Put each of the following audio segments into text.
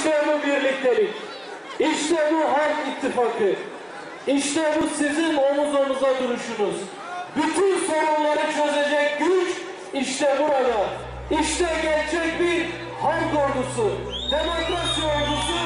İşte bu birliktelik. İşte bu halk ittifakı. İşte bu sizin omuz omuza duruşunuz. Bütün sorunları çözecek güç işte burada. İşte gerçek bir halk ordusu. Demokrasi ordusu,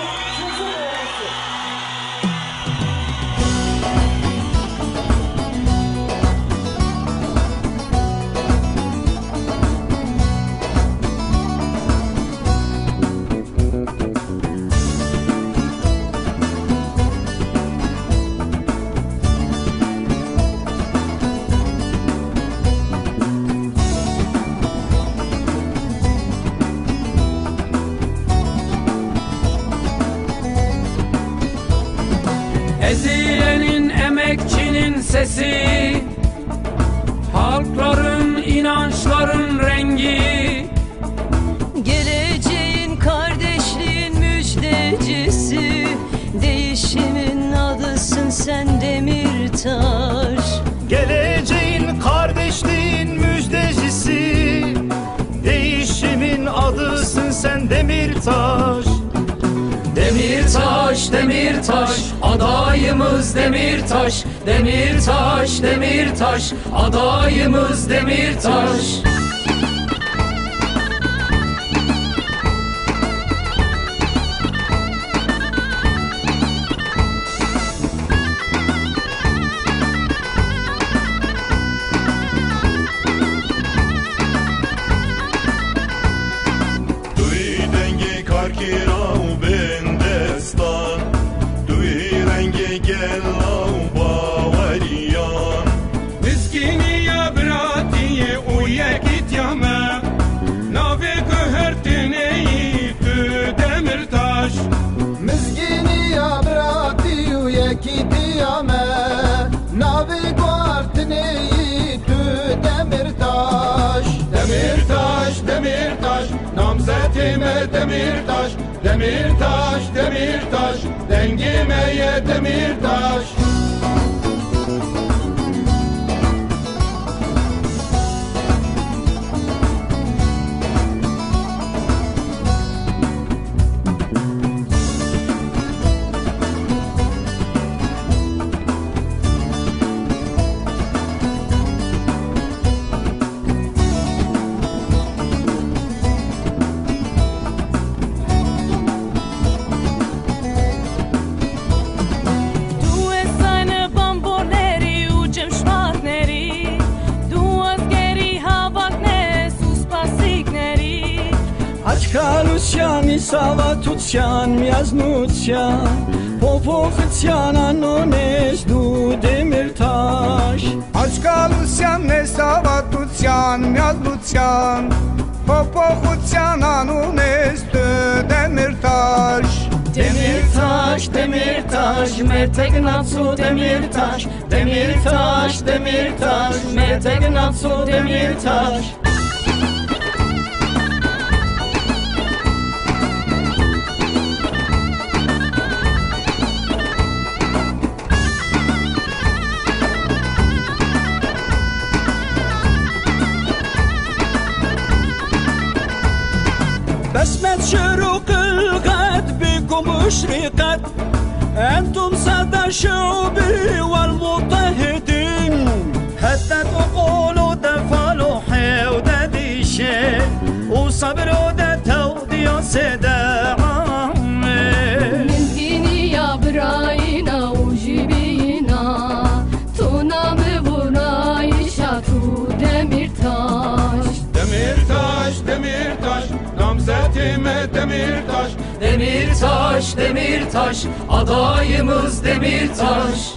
Ezilenin emekçinin sesi Halkların inançların rengi. Geleceğin kardeşliğin müjdecisi Değişimin adısın sen Demirtaş. Geleceğin kardeşliğin müjdecisi Değişimin adısın sen Demirtaş Demirtaş, Demirtaş, adayımız Demirtaş, Demirtaş, Demirtaş, adayımız Demirtaş. Demirtaş. Namzetime demirtaş Demirtaş, demirtaş, dengimeye demirtaş Lucian, Sava Tutsyan, Miaznutsyan Popovitsyan, Anones, du Demirtaş. Aşka Lusyan, Nesava Tutsyan, Myaz Lutsyan Popo Hutsyan, Anunes, Demirtaş. Demirtaş, Demirtaş, Metegnatsu Demirtaş. Demirtaş, Demirtaş, Metegnatsu Demirtaş بسمة شروق الغد بكم مشرقت أنتم سادة شعوبي والمضطهدين حتى تقولوا ده فالوحي وده ديشي وصبر وده تودي وسدا عمي Mizgini ya brayina u jibina Tu name demirtaş Demirtaş, adayımız Demirtaş